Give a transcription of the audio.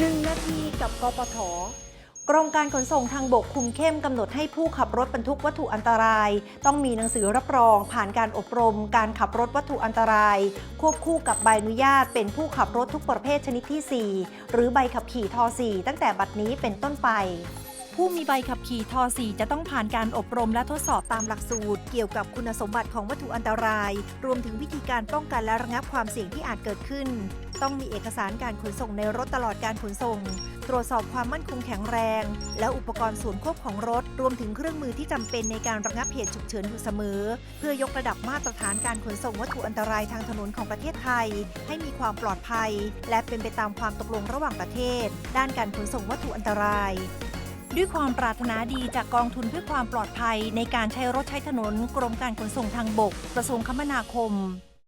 1 นาทีกับกปทกรมการขนส่งทางบกคุมเข้มกำหนดให้ผู้ขับรถบรรทุกวัตถุอันตราย ต้องมีหนังสือรับรอง ผ่านการอบรม การขับรถวัตถุอันตราย ควบคู่กับใบอนุญาตเป็นผู้ขับรถทุกประเภทชนิดที่ 4 หรือใบขับขี่ท 4 ตั้งแต่บัดนี้เป็นต้นไปผู้มีใบขับขี่ท 4 จะต้องผ่านการอบรมและทดสอบตามหลักสูตร เกี่ยวกับคุณสมบัติของวัตถุอันตราย รวมถึงวิธีการป้องกันและระงับความเสี่ยงที่อาจเกิดขึ้น ต้องมีเอกสารการขนส่งในรถตลอดการขนส่ง ตรวจสอบความมั่นคงแข็งแรง และอุปกรณ์ส่วนควบของรถ รวมถึงเครื่องมือที่จำเป็นในการระงับเหตุฉุกเฉินอยู่เสมอ เพื่อยกระดับมาตรฐานการขนส่งวัตถุอันตรายทางถนนของประเทศไทย ให้มีความปลอดภัย และเป็นไปตามความตกลงระหว่างประเทศ ด้านการขนส่งวัตถุอันตรายด้วยความปรารถนาดีจากกองทุนเพื่อความปลอดภัยในการใช้รถใช้ถนนกรมการขนส่งทางบก กระทรวงคมนาคม